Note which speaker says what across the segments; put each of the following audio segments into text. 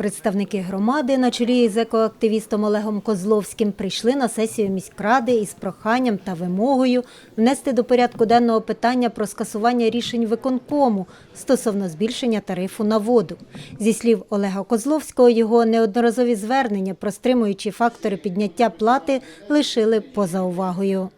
Speaker 1: Представники громади на чолі з екоактивістом Олегом Козловським прийшли на сесію міськради із проханням та вимогою внести до порядку денного питання про скасування рішень виконкому стосовно збільшення тарифу на воду. Зі слів Олега Козловського, його неодноразові звернення про стримуючі фактори підняття плати лишили поза увагою.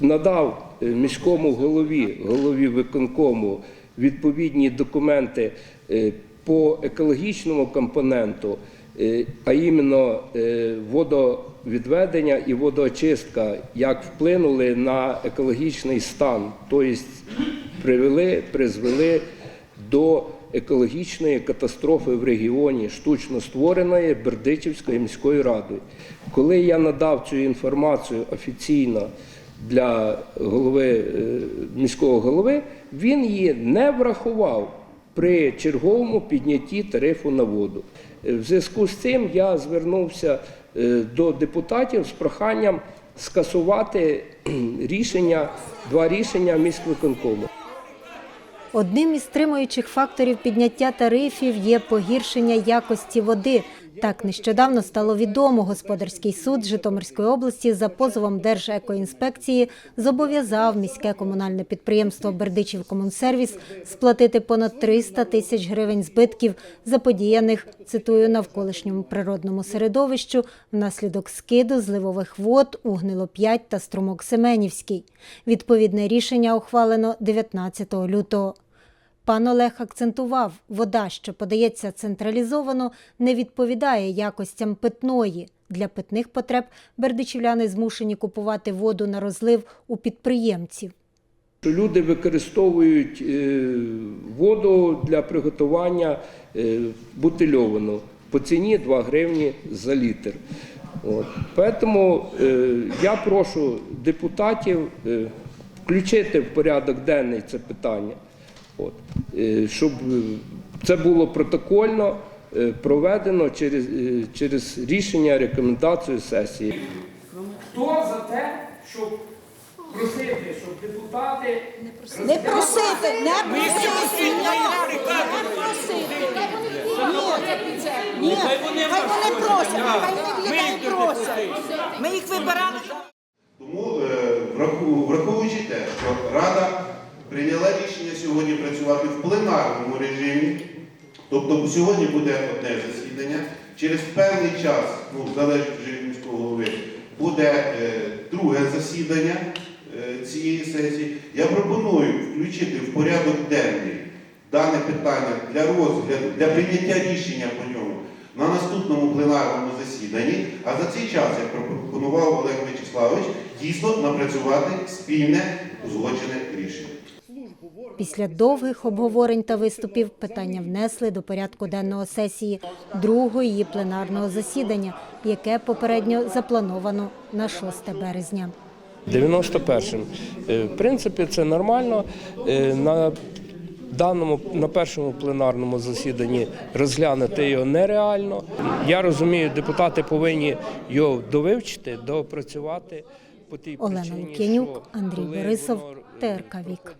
Speaker 2: надав е, міському голові, голові виконкому відповідні документи е, по екологічному компоненту, е, а іменно е, водовідведення і водоочистка, як вплинули на екологічний стан, тобто привели, призвели до екологічної катастрофи в регіоні, штучно створеної Бердичівською міською радою. Коли я надав цю інформацію офіційно для голови е, міського голови, він її не врахував при черговому піднятті тарифу на воду. Е, В зв'язку з цим я звернувся е, до депутатів з проханням скасувати рішення, два рішення міськвиконкому.
Speaker 1: Одним із стримуючих факторів підняття тарифів є погіршення якості води. Так нещодавно стало відомо, господарський суд Житомирської області за позовом Держекоінспекції зобов'язав міське комунальне підприємство Бердичівкомунсервіс сплатити понад 300 тисяч гривень збитків, заподіяних, цитую, навколишньому природному середовищу внаслідок скиду зливових вод у Гнило-5 та струмок Семенівський. Відповідне рішення ухвалено 19 лютого. Пан Олег акцентував, вода, що подається централізовано, не відповідає якостям питної. Для питних потреб бердичівляни змушені купувати воду на розлив у підприємців.
Speaker 2: Люди використовують е, воду для приготування е, бутильовану по ціні 2 гривні за літр. От. Тому е, я прошу депутатів включити в порядок денний це питання, От. Е, щоб е, це було протокольно е, проведено через, через рішення рекомендацію сесії.
Speaker 3: Хто за те, щоб просити, щоб депутати
Speaker 4: Не просити, не просити, не просити. Ні, ні, хай вони просять, хай людей просять. Ми їх вибирали.
Speaker 5: Тому, е, враху- враховуючи те, що Рада прийняла рішення сьогодні працювати в пленарному режимі, тобто сьогодні буде одне засідання, через певний час, ну, залежить вже від міського голови, буде е, друге засідання е, цієї сесії. Я пропоную включити в порядок денний дане питання для розгляду, для прийняття рішення по ньому на наступному пленарному засіданні, а за цей час, як пропонував Олег Вячеславович, дійсно напрацювати спільне узгоджене рішення.
Speaker 1: Після довгих обговорень та виступів питання внесли до порядку денного сесії другого її пленарного засідання, яке попередньо заплановано на 6 березня.
Speaker 2: 91-м. Е, В принципі, це нормально. Е, На даному на першому пленарному засіданні розглянути його нереально. Я розумію, депутати повинні його довивчити, доопрацювати по тій
Speaker 1: Олена
Speaker 2: причині,
Speaker 1: Лук'янюк, Андрій Борисов, ТРК Вік.